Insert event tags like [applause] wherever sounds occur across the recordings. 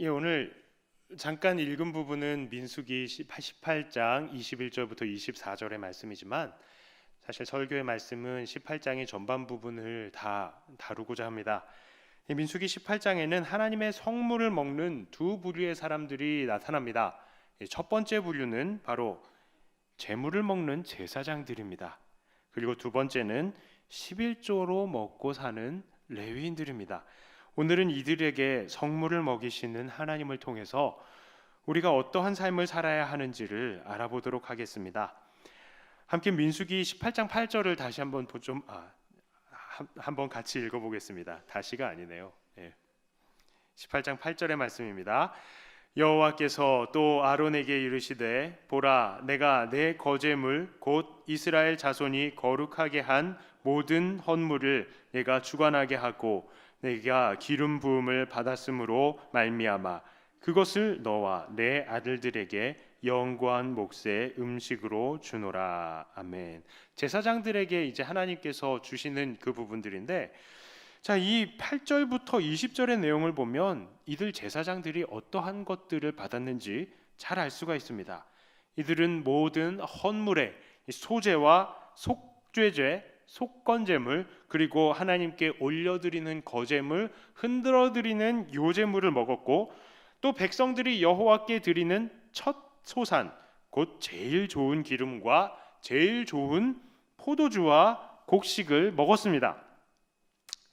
예, 오늘 잠깐 읽은 부분은 민수기 18장 21절부터 24절의 말씀이지만 사실 설교의 말씀은 18장의 전반 부분을 다 다루고자 합니다. 이 민수기 18장에는 하나님의 성물을 먹는 두 부류의 사람들이 나타납니다. 예, 첫 번째 부류는 바로 재물을 먹는 제사장들입니다. 그리고 두 번째는 11조로 먹고 사는 레위인들입니다. 오늘은 이들에게 성물을 먹이시는 하나님을 통해서 우리가 어떠한 삶을 살아야 하는지를 알아보도록 하겠습니다. 함께 민수기 18장 8절을 다시 한번 보- 좀 아, 한- 한번 같이 읽어보겠습니다. 다시가 아니네요. 예. 18장 8절의 말씀입니다. 여호와께서 또 아론에게 이르시되 보라 내가 내 거제물 곧 이스라엘 자손이 거룩하게 한 모든 헌물을 내가 주관하게 하고 내가 기름 부음을 받았으므로 말미암아 그것을 너와 내 아들들에게 영구한 몫의 음식으로 주노라 아멘. 제사장들에게 이제 하나님께서 주시는 그 부분들인데 자, 이 8절부터 20절의 내용을 보면 이들 제사장들이 어떠한 것들을 받았는지 잘 알 수가 있습니다. 이들은 모든 헌물의 소제와 속죄제, 속건제물 그리고 하나님께 올려드리는 거제물, 흔들어드리는 요제물을 먹었고 또 백성들이 여호와께 드리는 첫 소산, 곧 제일 좋은 기름과 제일 좋은 포도주와 곡식을 먹었습니다.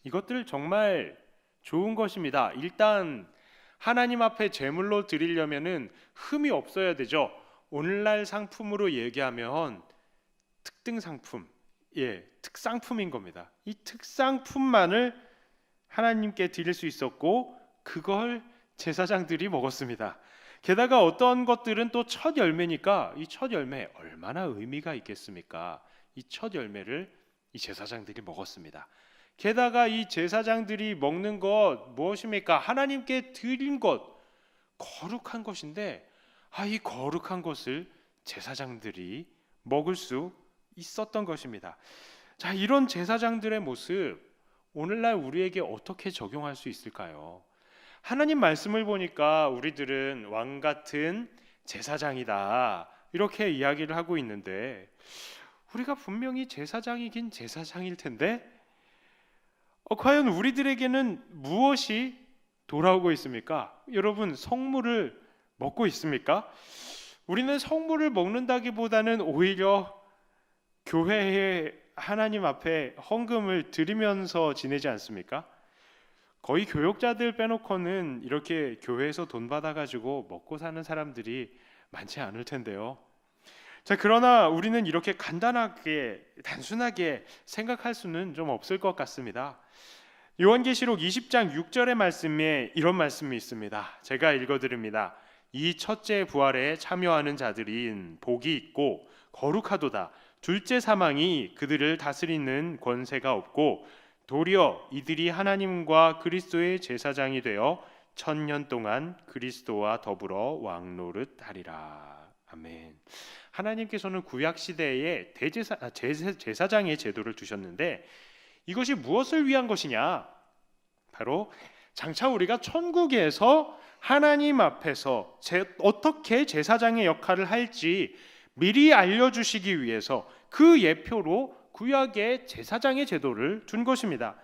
이것들 정말 좋은 것입니다. 일단 하나님 앞에 제물로 드리려면은 흠이 없어야 되죠. 오늘날 상품으로 얘기하면 특등 상품, 예, 특상품인 겁니다. 이 특상품만을 하나님께 드릴 수 있었고 그걸 제사장들이 먹었습니다. 게다가 어떤 것들은 또 첫 열매니까 이 첫 열매 얼마나 의미가 있겠습니까? 이 첫 열매를 이 제사장들이 먹었습니다. 게다가 이 제사장들이 먹는 것 무엇입니까? 하나님께 드린 것 거룩한 것인데 아 이 거룩한 것을 제사장들이 먹을 수 있었던 것입니다. 자, 이런 제사장들의 모습 오늘날 우리에게 어떻게 적용할 수 있을까요? 하나님 말씀을 보니까 우리들은 왕 같은 제사장이다. 이렇게 이야기를 하고 있는데 우리가 분명히 제사장이긴 제사장일 텐데 어, 과연 우리들에게는 무엇이 돌아오고 있습니까? 여러분 성물을 먹고 있습니까? 우리는 성물을 먹는다기보다는 오히려 교회에 하나님 앞에 헌금을 드리면서 지내지 않습니까? 거의 교역자들 빼놓고는 이렇게 교회에서 돈 받아가지고 먹고 사는 사람들이 많지 않을 텐데요. 자, 그러나 우리는 이렇게 간단하게 단순하게 생각할 수는 좀 없을 것 같습니다. 요한계시록 20장 6절의 말씀에 이런 말씀이 있습니다. 제가 읽어드립니다. 이 첫째 부활에 참여하는 자들인 복이 있고 거룩하도다. 둘째 사망이 그들을 다스리는 권세가 없고 도리어 이들이 하나님과 그리스도의 제사장이 되어 천년 동안 그리스도와 더불어 왕노릇하리라. 아멘. 하나님께서는 구약 시대에 대제사 아, 제사, 제사 장의 제도를 두셨는데 이것이 무엇을 위한 것이냐? 바로 장차 우리가 천국에서 하나님 앞에서 제, 어떻게 제사장의 역할을 할지 미리 알려주시기 위해서 그 예표로 구약의 제사장의 제도를 둔 것입니다.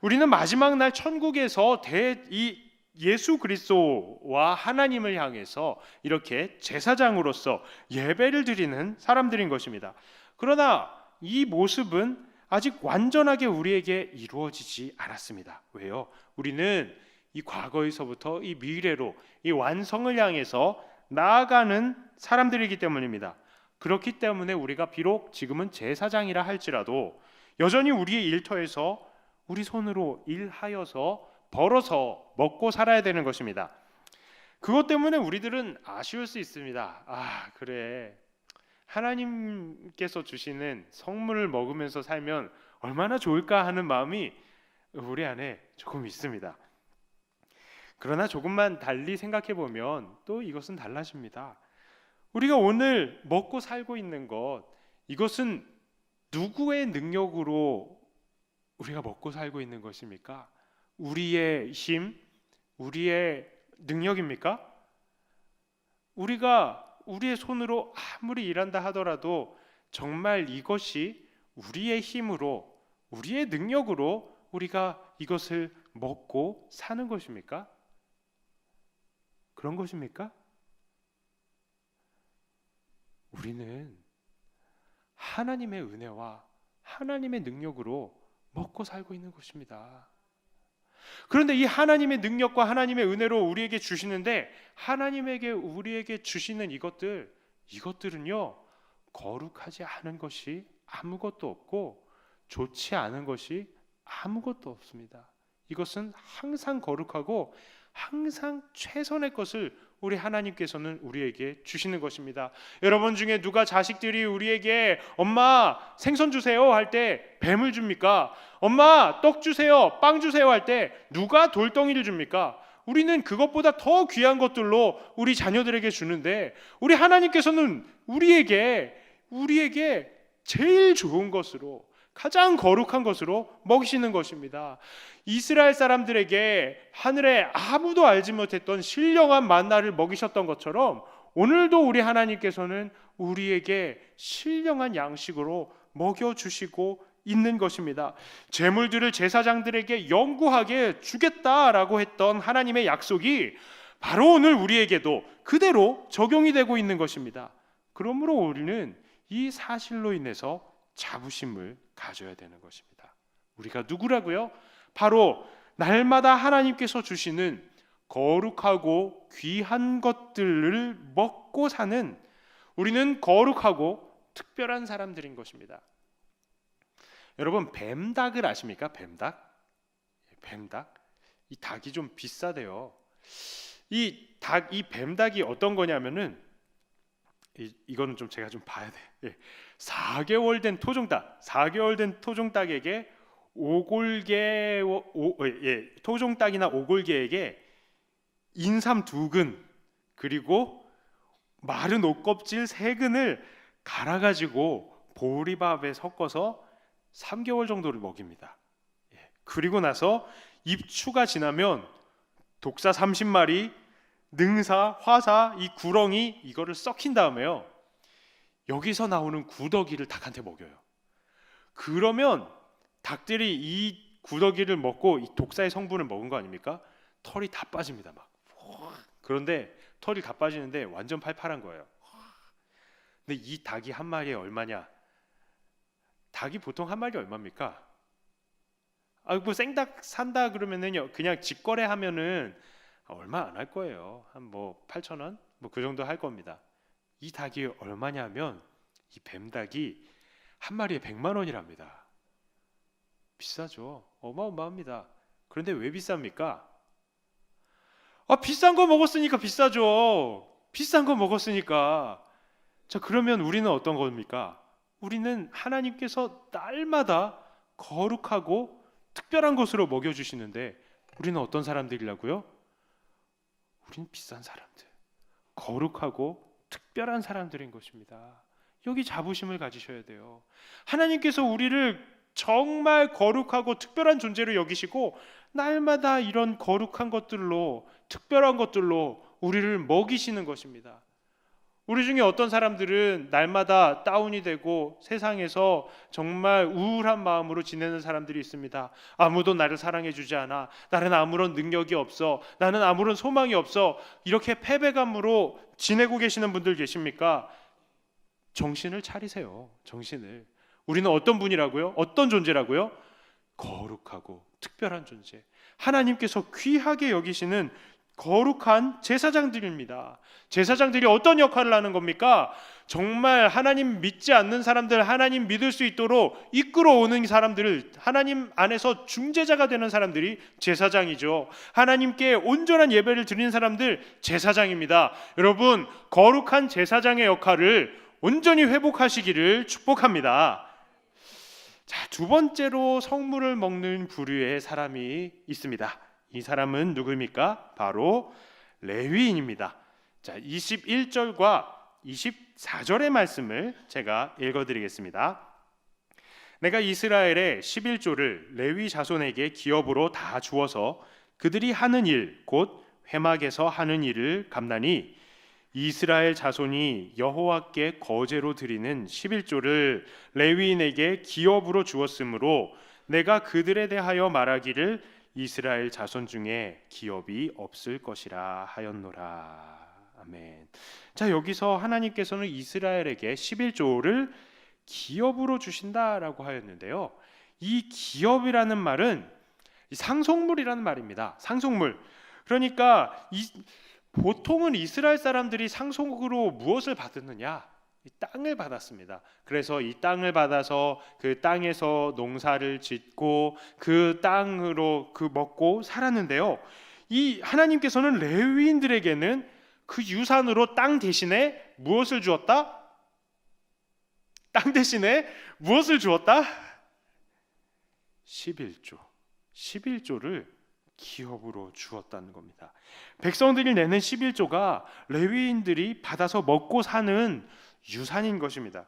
우리는 마지막 날 천국에서 대, 이 예수 그리스도와 하나님을 향해서 이렇게 제사장으로서 예배를 드리는 사람들인 것입니다. 그러나 이 모습은 아직 완전하게 우리에게 이루어지지 않았습니다. 왜요? 우리는 이 과거에서부터 이 미래로 이 완성을 향해서 나아가는 사람들이기 때문입니다. 그렇기 때문에 우리가 비록 지금은 제사장이라 할지라도 여전히 우리의 일터에서 우리 손으로 일하여서 벌어서 먹고 살아야 되는 것입니다. 그것 때문에 우리들은 아쉬울 수 있습니다. 아, 그래. 하나님께서 주시는 성물을 먹으면서 살면 얼마나 좋을까 하는 마음이 우리 안에 조금 있습니다. 그러나 조금만 달리 생각해 보면 또 이것은 달라집니다. 우리가 오늘 먹고 살고 있는 것 이것은 누구의 능력으로 우리가 먹고 살고 있는 것입니까? 우리의 힘, 우리의 능력입니까? 우리가 우리의 손으로 아무리 일한다 하더라도 정말 이것이 우리의 힘으로 우리의 능력으로 우리가 이것을 먹고 사는 것입니까? 그런 것입니까? 우리는 하나님의 은혜와 하나님의 능력으로 먹고 살고 있는 것입니다. 그런데 이 하나님의 능력과 하나님의 은혜로 우리에게 주시는데 하나님에게 우리에게 주시는 이것들 이것들은요 거룩하지 않은 것이 아무것도 없고 좋지 않은 것이 아무것도 없습니다. 이것은 항상 거룩하고 항상 최선의 것을 우리 하나님께서는 우리에게 주시는 것입니다. 여러분 중에 누가 자식들이 우리에게 엄마 생선 주세요 할 때 뱀을 줍니까? 엄마 떡 주세요, 빵 주세요 할 때 누가 돌덩이를 줍니까? 우리는 그것보다 더 귀한 것들로 우리 자녀들에게 주는데 우리 하나님께서는 우리에게 우리에게 제일 좋은 것으로 가장 거룩한 것으로 먹이시는 것입니다. 이스라엘 사람들에게 하늘에 아무도 알지 못했던 신령한 만나를 먹이셨던 것처럼 오늘도 우리 하나님께서는 우리에게 신령한 양식으로 먹여 주시고 있는 것입니다. 재물들을 제사장들에게 영구하게 주겠다라고 했던 하나님의 약속이 바로 오늘 우리에게도 그대로 적용이 되고 있는 것입니다. 그러므로 우리는 이 사실로 인해서 자부심을 가져야 되는 것입니다. 우리가 누구라고요? 바로 날마다 하나님께서 주시는 거룩하고 귀한 것들을 먹고 사는 우리는 거룩하고 특별한 사람들인 것입니다. 여러분 뱀닭을 아십니까? 뱀닭? 뱀닭? 이 닭이 좀 비싸대요. 이 닭, 이 뱀닭이 어떤 거냐면은 이, 이거는 좀 제가 좀 봐야 돼. 예. 4개월 된 토종닭, 4개월 된 토종닭에게 오골개 오, 예, 토종닭이나 오골개에게 인삼 두 근 그리고 마른 옷껍질 세 근을 갈아 가지고 보리밥에 섞어서 3개월 정도를 먹입니다. 예, 그리고 나서 입추가 지나면 독사 30마리, 능사, 화사, 이 구렁이 이거를 썩힌 다음에요. 여기서 나오는 구더기를 닭한테 먹여요. 그러면 닭들이 이 구더기를 먹고 이 독사의 성분을 먹은 거 아닙니까? 털이 다 빠집니다. 막. 그런데 털이 다 빠지는데 완전 팔팔한 거예요. 근데 이 닭이 한 마리에 얼마냐? 닭이 보통 한 마리에 얼마입니까? 아, 뭐 생닭 산다 그러면은요, 그냥 직거래 하면은 얼마 안 할 거예요. 한 뭐 8천 원, 뭐 그 정도 할 겁니다. 이 닭이 얼마냐면 이 뱀닭이 한 마리에 100만 원이랍니다. 비싸죠. 어마어마합니다. 그런데 왜 비쌉니까? 아, 비싼 거 먹었으니까 비싸죠. 비싼 거 먹었으니까. 자, 그러면 우리는 어떤 겁니까? 우리는 하나님께서 날마다 거룩하고 특별한 것으로 먹여 주시는데 우리는 어떤 사람들이라고요? 우리는 비싼 사람들. 거룩하고 특별한 사람들인 것입니다. 여기 자부심을 가지셔야 돼요. 하나님께서 우리를 정말 거룩하고 특별한 존재로 여기시고 날마다 이런 거룩한 것들로 특별한 것들로 우리를 먹이시는 것입니다. 우리 중에 어떤 사람들은 날마다 다운이 되고 세상에서 정말 우울한 마음으로 지내는 사람들이 있습니다. 아무도 나를 사랑해 주지 않아. 나는 아무런 능력이 없어. 나는 아무런 소망이 없어. 이렇게 패배감으로 지내고 계시는 분들 계십니까? 정신을 차리세요. 정신을. 우리는 어떤 분이라고요? 어떤 존재라고요? 거룩하고 특별한 존재. 하나님께서 귀하게 여기시는 거룩한 제사장들입니다. 제사장들이 어떤 역할을 하는 겁니까? 정말 하나님 믿지 않는 사람들, 하나님 믿을 수 있도록 이끌어오는 사람들을 하나님 안에서 중재자가 되는 사람들이 제사장이죠. 하나님께 온전한 예배를 드리는 사람들 제사장입니다. 여러분, 거룩한 제사장의 역할을 온전히 회복하시기를 축복합니다. 자, 두 번째로 성물을 먹는 부류의 사람이 있습니다. 이 사람은 누구입니까? 바로 레위인입니다. 자, 21절과 24절의 말씀을 제가 읽어 드리겠습니다. 내가 이스라엘의 11조를 레위 자손에게 기업으로 다 주어서 그들이 하는 일 곧 회막에서 하는 일을 감나니 이스라엘 자손이 여호와께 거제로 드리는 11조를 레위인에게 기업으로 주었으므로 내가 그들에 대하여 말하기를 이스라엘 자손 중에 기업이 없을 것이라 하였노라. 아멘. 자, 여기서 하나님께서는 이스라엘에게 11조를 기업으로 주신다라고 하였는데요. 이 기업이라는 말은 상속물이라는 말입니다. 상속물. 그러니까 이, 보통은 이스라엘 사람들이 상속으로 무엇을 받았느냐? 이 땅을 받았습니다. 그래서 이 땅을 받아서 그 땅에서 농사를 짓고 그 땅으로 그 먹고 살았는데요. 이 하나님께서는 레위인들에게는 그 유산으로 땅 대신에 무엇을 주었다? 땅 대신에 무엇을 주었다? 11조. 11조를 기업으로 주었다는 겁니다. 백성들이 내는 11조가 레위인들이 받아서 먹고 사는 유산인 것입니다.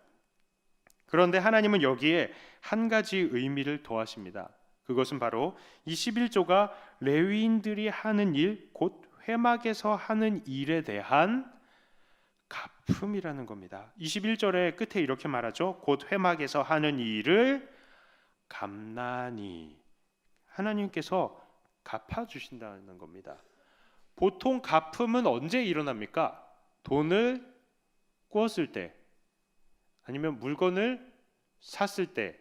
그런데 하나님은 여기에 한 가지 의미를 더하십니다. 그것은 바로 이 11조가 레위인들이 하는 일, 곧 회막에서 하는 일에 대한 갚음이라는 겁니다. 21절의 끝에 이렇게 말하죠. 곧 회막에서 하는 일을 감난이 하나님께서 갚아 주신다는 겁니다. 보통 갚음은 언제 일어납니까? 돈을 꾸었을 때 아니면 물건을 샀을 때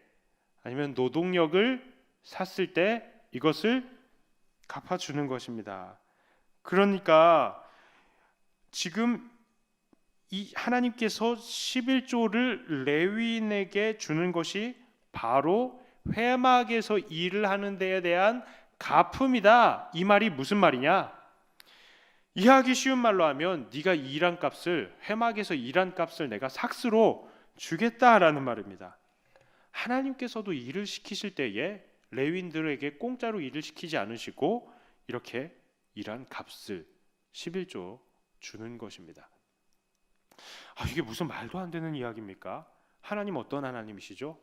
아니면 노동력을 샀을 때 이것을 갚아 주는 것입니다. 그러니까 지금 이 하나님께서 11조를 레위인에게 주는 것이 바로 회막에서 일을 하는 데에 대한 갚음이다. 이 말이 무슨 말이냐? 이해하기 쉬운 말로 하면 네가 일한 값을 회막에서 일한 값을 내가 삭스로 주겠다라는 말입니다. 하나님께서도 일을 시키실 때에 레윈들에게 공짜로 일을 시키지 않으시고 이렇게 일한 값을 11조 주는 것입니다. 아, 이게 무슨 말도 안 되는 이야기입니까? 하나님 어떤 하나님이시죠?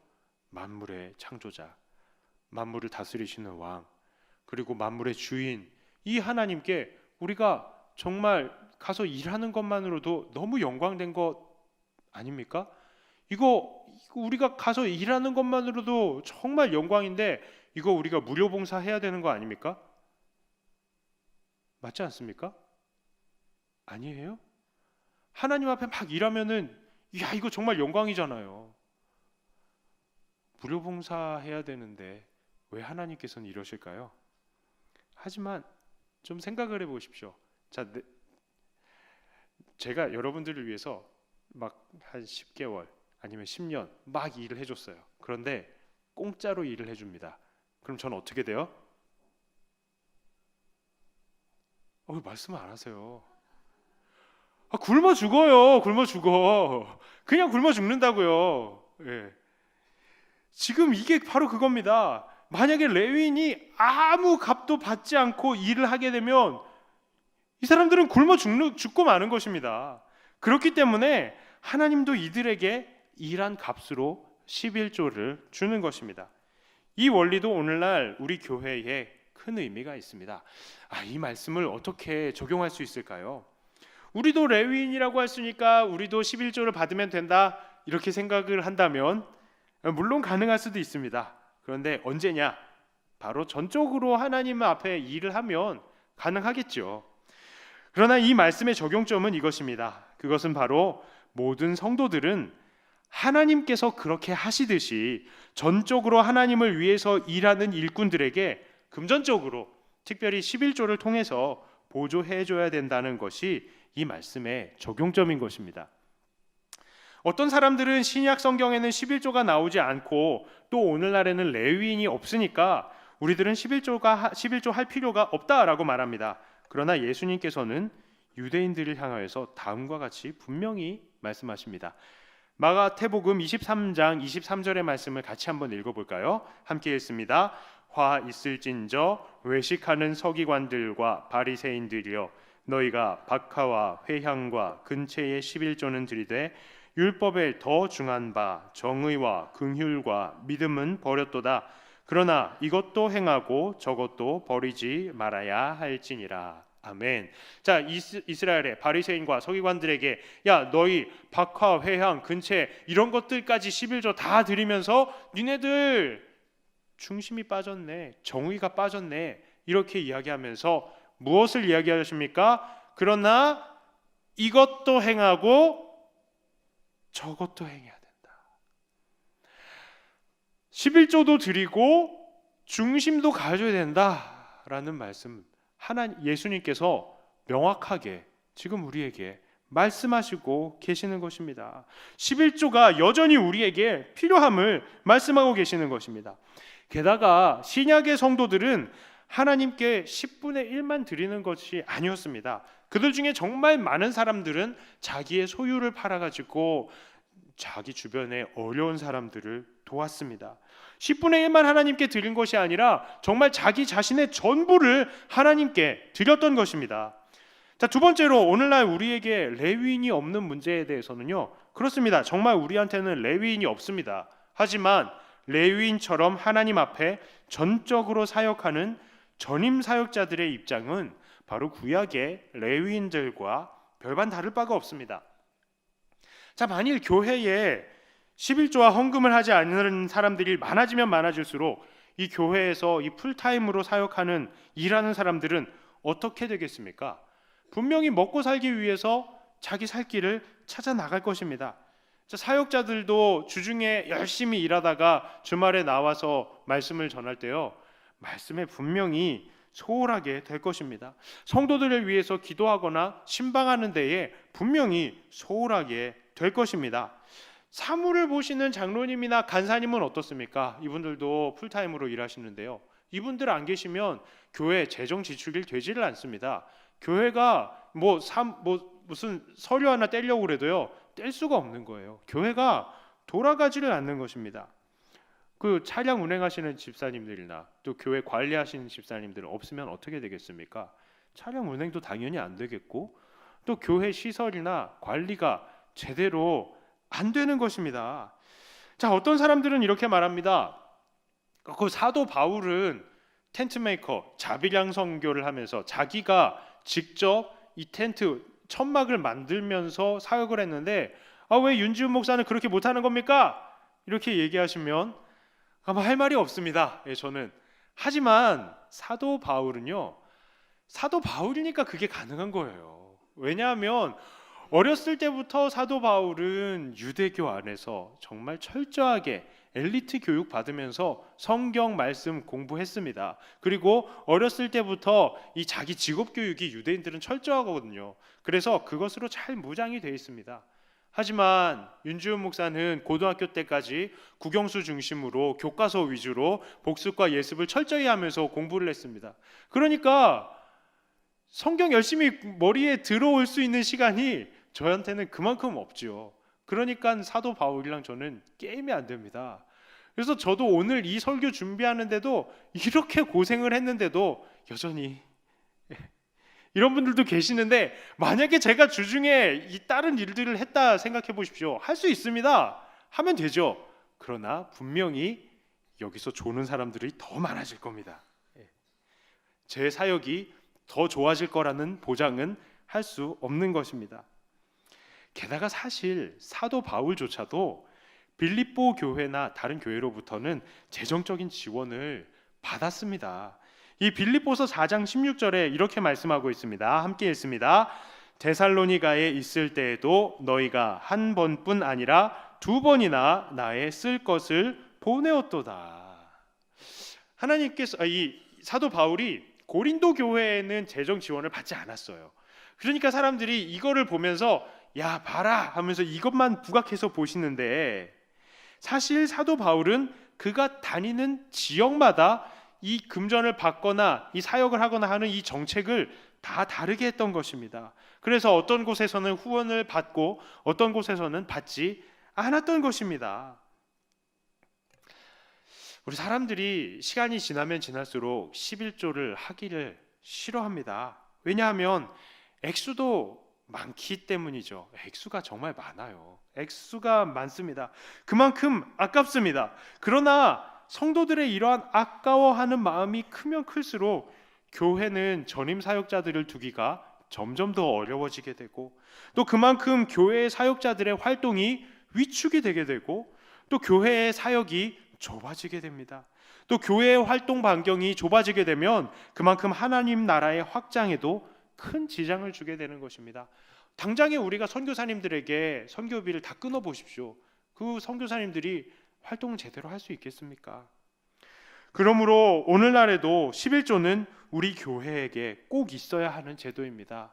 만물의 창조자, 만물을 다스리시는 왕, 그리고 만물의 주인 이 하나님께 우리가 정말 가서 일하는 것만으로도 너무 영광된 것 아닙니까? 이거 우리가 가서 일하는 것만으로도 정말 영광인데 이거 우리가 무료 봉사 해야 되는 거 아닙니까? 맞지 않습니까? 아니에요? 하나님 앞에 막 일하면은 야 이거 정말 영광이잖아요. 무료 봉사해야 되는데 왜 하나님께서는 이러실까요? 하지만 좀 생각을 해 보십시오. 자, 네, 제가 여러분들을 위해서 막 한 10개월 아니면 10년 막 일을 해줬어요. 그런데 공짜로 일을 해줍니다. 그럼 저는 어떻게 돼요? 어, 말씀을 안 하세요. 아, 굶어 죽어요. 굶어 죽어. 그냥 굶어 죽는다고요. 예. 지금 이게 바로 그겁니다. 만약에 레위인이 아무 값도 받지 않고 일을 하게 되면 이 사람들은 굶어 죽는, 죽고 마는 것입니다. 그렇기 때문에 하나님도 이들에게 일한 값으로 11조를 주는 것입니다. 이 원리도 오늘날 우리 교회에 큰 의미가 있습니다. 아, 이 말씀을 어떻게 적용할 수 있을까요? 우리도 레위인이라고 했으니까 우리도 11조를 받으면 된다 이렇게 생각을 한다면 물론 가능할 수도 있습니다. 그런데 언제냐? 바로 전적으로 하나님 앞에 일을 하면 가능하겠죠. 그러나 이 말씀의 적용점은 이것입니다. 그것은 바로 모든 성도들은 하나님께서 그렇게 하시듯이 전적으로 하나님을 위해서 일하는 일꾼들에게 금전적으로 특별히 11조를 통해서 보조해 줘야 된다는 것이 이 말씀의 적용점인 것입니다. 어떤 사람들은 신약 성경에는 11조가 나오지 않고 또 오늘날에는 레위인이 없으니까 우리들은 11조가 11조 할 필요가 없다라고 말합니다. 그러나 예수님께서는 유대인들을 향하여서 다음과 같이 분명히 말씀하십니다. 마가태복음 23장 23절의 말씀을 같이 한번 읽어 볼까요? 함께 읽습니다. 화 있을진저 외식하는 서기관들과 바리새인들이여 너희가 박하와 회향과 근체의 11조는 들이되 율법에 더 중한 바 정의와 긍휼과 믿음은 버렸도다. 그러나 이것도 행하고 저것도 버리지 말아야 할지니라. 아멘. 자 이스, 이스라엘의 바리새인과 서기관들에게 야 너희 박화 회향 근체 이런 것들까지 11조 다 드리면서 니네들 중심이 빠졌네 정의가 빠졌네 이렇게 이야기하면서 무엇을 이야기하십니까? 그러나 이것도 행하고 저것도 된다. 11조도 드리고 중심도 가져야 된다라는 말씀 하나 예수님께서 명확하게 지금 우리에게 말씀하시고 계시는 것입니다. 11조가 여전히 우리에게 필요함을 말씀하고 계시는 것입니다. 게다가 신약의 성도들은 하나님께 10분의 1만 드리는 것이 아니었습니다. 그들 중에 정말 많은 사람들은 자기의 소유를 팔아가지고 자기 주변에 어려운 사람들을 도왔습니다. 10분의 1만 하나님께 드린 것이 아니라 정말 자기 자신의 전부를 하나님께 드렸던 것입니다. 자, 두 번째로 오늘날 우리에게 레위인이 없는 문제에 대해서는요. 그렇습니다. 정말 우리한테는 레위인이 없습니다. 하지만 레위인처럼 하나님 앞에 전적으로 사역하는 전임 사역자들의 입장은 바로 구약의 레위인들과 별반 다를 바가 없습니다. 자, 만일 교회에 11조와 헌금을 하지 않는 사람들이 많아지면 많아질수록 이 교회에서 이 풀타임으로 사역하는 일하는 사람들은 어떻게 되겠습니까? 분명히 먹고 살기 위해서 자기 살 길을 찾아 나갈 것입니다. 자, 사역자들도 주중에 열심히 일하다가 주말에 나와서 말씀을 전할 때요. 말씀에 분명히 소홀하게 될 것입니다. 성도들을 위해서 기도하거나 신방하는 데에 분명히 소홀하게 될 것입니다. 사물을 보시는 장로님이나 간사님은 어떻습니까? 이분들도 풀타임으로 일하시는데요. 이분들 안 계시면 교회 재정 지출이 되지를 않습니다. 교회가 뭐, 삼, 뭐 무슨 서류 하나 떼려고 그래도요. 뗄 수가 없는 거예요. 교회가 돌아가지를 않는 것입니다. 그 차량 운행하시는 집사님들이나 또 교회 관리하시는 집사님들은 없으면 어떻게 되겠습니까? 차량 운행도 당연히 안 되겠고 또 교회 시설이나 관리가 제대로 안 되는 것입니다. 자, 어떤 사람들은 이렇게 말합니다. 그 사도 바울은 텐트 메이커, 자비량 선교를 하면서 자기가 직접 이 텐트 천막을 만들면서 사역을 했는데 아, 왜 윤지훈 목사는 그렇게 못하는 겁니까? 이렇게 얘기하시면 아마 할 말이 없습니다. 예, 저는 하지만 사도 바울은요 사도 바울이니까 그게 가능한 거예요. 왜냐하면 어렸을 때부터 사도 바울은 유대교 안에서 정말 철저하게 엘리트 교육 받으면서 성경 말씀 공부했습니다. 그리고 어렸을 때부터 이 자기 직업 교육이 유대인들은 철저하거든요. 그래서 그것으로 잘 무장이 되어 있습니다. 하지만 윤주현 목사는 고등학교 때까지 국영수 중심으로 교과서 위주로 복습과 예습을 철저히 하면서 공부를 했습니다. 그러니까 성경 열심히 머리에 들어올 수 있는 시간이 저한테는 그만큼 없지요. 그러니까 사도 바울이랑 저는 게임이 안 됩니다. 그래서 저도 오늘 이 설교 준비하는데도 이렇게 고생을 했는데도 여전히 [laughs] 이런 분들도 계시는데 만약에 제가 주중에 이 다른 일들을 했다 생각해 보십시오. 할 수 있습니다. 하면 되죠. 그러나 분명히 여기서 조는 사람들이 더 많아질 겁니다. 예. 제 사역이 더 좋아질 거라는 보장은 할 수 없는 것입니다. 게다가 사실 사도 바울조차도 빌립보 교회나 다른 교회로부터는 재정적인 지원을 받았습니다. 이 빌립보서 4장 16절에 이렇게 말씀하고 있습니다. 함께 읽습니다. 데살로니가에 있을 때에도 너희가 한 번뿐 아니라 두 번이나 나의 쓸 것을 보내었도다. 하나님께서 아, 이 사도 바울이 고린도 교회에는 재정 지원을 받지 않았어요. 그러니까 사람들이 이거를 보면서 야 봐라 하면서 이것만 부각해서 보시는데 사실 사도 바울은 그가 다니는 지역마다 이 금전을 받거나 이 사역을 하거나 하는 이 정책을 다 다르게 했던 것입니다. 그래서 어떤 곳에서는 후원을 받고 어떤 곳에서는 받지 않았던 것입니다. 우리 사람들이 시간이 지나면 지날수록 11조를 하기를 싫어합니다. 왜냐하면 액수도 많기 때문이죠. 액수가 정말 많아요. 액수가 많습니다. 그만큼 아깝습니다. 그러나 성도들의 이러한 아까워하는 마음이 크면 클수록 교회는 전임 사역자들을 두기가 점점 더 어려워지게 되고 또 그만큼 교회의 사역자들의 활동이 위축이 되게 되고 또 교회의 사역이 좁아지게 됩니다. 또 교회의 활동 반경이 좁아지게 되면 그만큼 하나님 나라의 확장에도 큰 지장을 주게 되는 것입니다. 당장에 우리가 선교사님들에게 선교비를 다 끊어 보십시오. 그 선교사님들이 활동을 제대로 할 수 있겠습니까? 그러므로 오늘날에도 11조는 우리 교회에게 꼭 있어야 하는 제도입니다.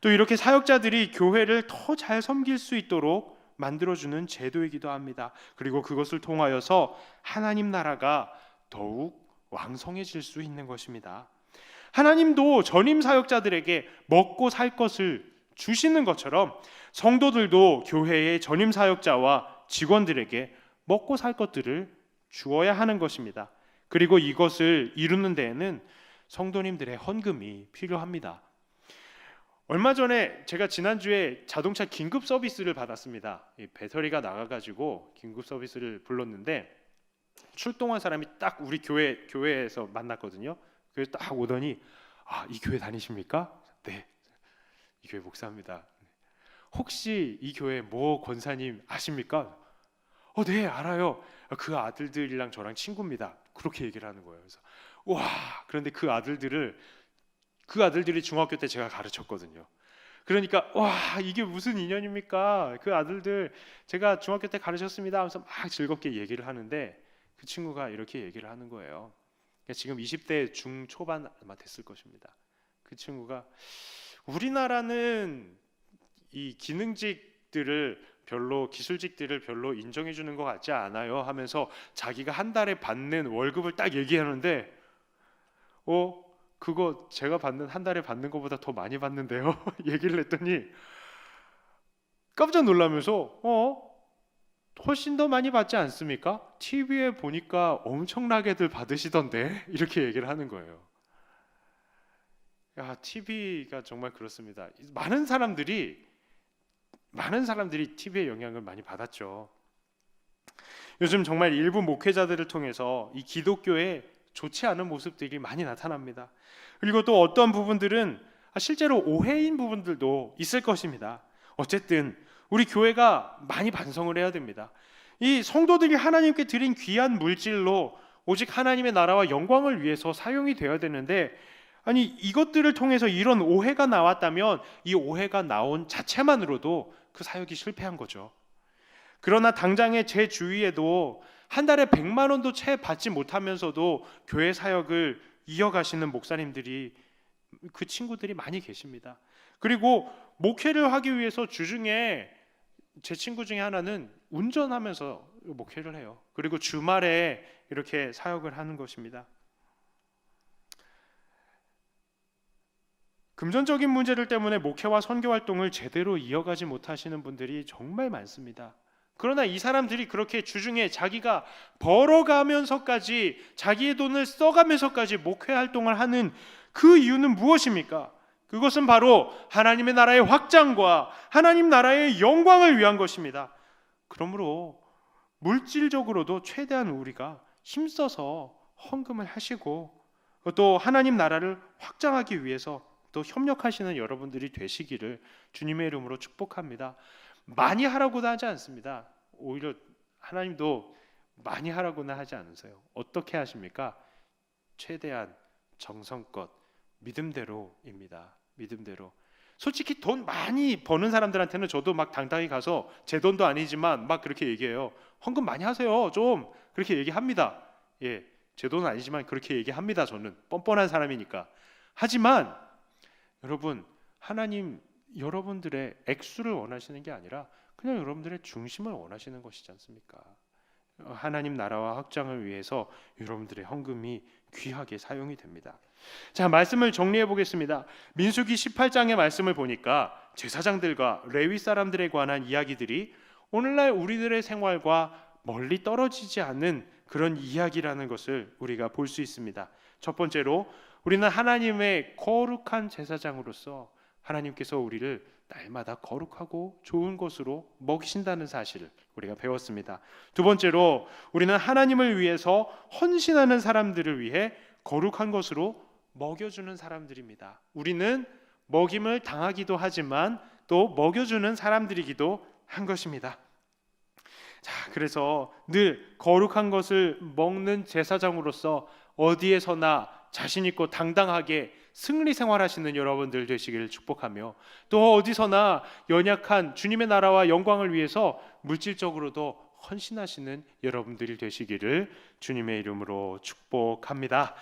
또 이렇게 사역자들이 교회를 더 잘 섬길 수 있도록 만들어주는 제도이기도 합니다. 그리고 그것을 통하여서 하나님 나라가 더욱 왕성해질 수 있는 것입니다. 하나님도 전임 사역자들에게 먹고 살 것을 주시는 것처럼 성도들도 교회의 전임 사역자와 직원들에게 먹고 살 것들을 주어야 하는 것입니다. 그리고 이것을 이루는 데에는 성도님들의 헌금이 필요합니다. 얼마 전에 제가 지난주에 자동차 긴급 서비스를 받았습니다. 이 배터리가 나가가지고 긴급 서비스를 불렀는데 출동한 사람이 딱 우리 교회 교회에서 만났거든요. 그래서 딱 오더니 아 이 교회 다니십니까? 네, 이 교회 목사입니다. 혹시 이 교회 모 권사님 아십니까? 어, 네 알아요. 그 아들들이랑 저랑 친구입니다. 그렇게 얘기를 하는 거예요. 그래서 와 그런데 그 아들들을 그 아들들이 중학교 때 제가 가르쳤거든요. 그러니까 와 이게 무슨 인연입니까? 그 아들들 제가 중학교 때 가르쳤습니다 하면서 막 즐겁게 얘기를 하는데 그 친구가 이렇게 얘기를 하는 거예요. 그러니까 지금 20대 중초반 아마 됐을 것입니다. 그 친구가 우리나라는 이 기능직들을 별로 기술직들을 별로 인정해 주는 것 같지 않아요 하면서 자기가 한 달에 받는 월급을 딱 얘기하는데 어? 그거 제가 받는 한 달에 받는 것보다 더 많이 받는데요? [laughs] 얘기를 했더니 깜짝 놀라면서 어 훨씬 더 많이 받지 않습니까? TV에 보니까 엄청나게들 받으시던데 [laughs] 이렇게 얘기를 하는 거예요. 야, TV가 정말 그렇습니다. 많은 사람들이 많은 사람들이 TV의 영향을 많이 받았죠. 요즘 정말 일부 목회자들을 통해서 이 기독교의 좋지 않은 모습들이 많이 나타납니다. 그리고 또 어떤 부분들은 실제로 오해인 부분들도 있을 것입니다. 어쨌든 우리 교회가 많이 반성을 해야 됩니다. 이 성도들이 하나님께 드린 귀한 물질로 오직 하나님의 나라와 영광을 위해서 사용이 되어야 되는데 아니 이것들을 통해서 이런 오해가 나왔다면 이 오해가 나온 자체만으로도 그 사역이 실패한 거죠. 그러나 당장에 제 주위에도 한 달에 100만 원도 채 받지 못하면서도 교회 사역을 이어가시는 목사님들이 그 친구들이 많이 계십니다. 그리고 목회를 하기 위해서 주중에 제 친구 중에 하나는 운전하면서 목회를 해요. 그리고 주말에 이렇게 사역을 하는 것입니다. 금전적인 문제들 때문에 목회와 선교 활동을 제대로 이어가지 못하시는 분들이 정말 많습니다. 그러나 이 사람들이 그렇게 주중에 자기가 벌어가면서까지 자기의 돈을 써가면서까지 목회 활동을 하는 그 이유는 무엇입니까? 그것은 바로 하나님의 나라의 확장과 하나님 나라의 영광을 위한 것입니다. 그러므로 물질적으로도 최대한 우리가 힘써서 헌금을 하시고 또 하나님 나라를 확장하기 위해서 또 협력하시는 여러분들이 되시기를 주님의 이름으로 축복합니다. 많이 하라고도 하지 않습니다. 오히려 하나님도 많이 하라고는 하지 않으세요. 어떻게 하십니까? 최대한 정성껏 믿음대로입니다. 믿음대로. 솔직히 돈 많이 버는 사람들한테는 저도 막 당당히 가서 제 돈도 아니지만 막 그렇게 얘기해요. 헌금 많이 하세요. 좀 그렇게 얘기합니다. 예. 제 돈은 아니지만 그렇게 얘기합니다. 저는 뻔뻔한 사람이니까. 하지만 여러분 하나님 여러분들의 액수를 원하시는 게 아니라 그냥 여러분들의 중심을 원하시는 것이지 않습니까? 하나님 나라와 확장을 위해서 여러분들의 헌금이 귀하게 사용이 됩니다. 자, 말씀을 정리해 보겠습니다. 민수기 18장의 말씀을 보니까 제사장들과 레위 사람들에 관한 이야기들이 오늘날 우리들의 생활과 멀리 떨어지지 않는 그런 이야기라는 것을 우리가 볼 수 있습니다. 첫 번째로 우리는 하나님의 거룩한 제사장으로서 하나님께서 우리를 날마다 거룩하고 좋은 것으로 먹이신다는 사실을 우리가 배웠습니다. 두 번째로 우리는 하나님을 위해서 헌신하는 사람들을 위해 거룩한 것으로 먹여주는 사람들입니다. 우리는 먹임을 당하기도 하지만 또 먹여주는 사람들이기도 한 것입니다. 자, 그래서 늘 거룩한 것을 먹는 제사장으로서 어디에서나 자신 있고 당당하게 승리 생활하시는 여러분들 되시기를 축복하며 또 어디서나 연약한 주님의 나라와 영광을 위해서 물질적으로도 헌신하시는 여러분들이 되시기를 주님의 이름으로 축복합니다.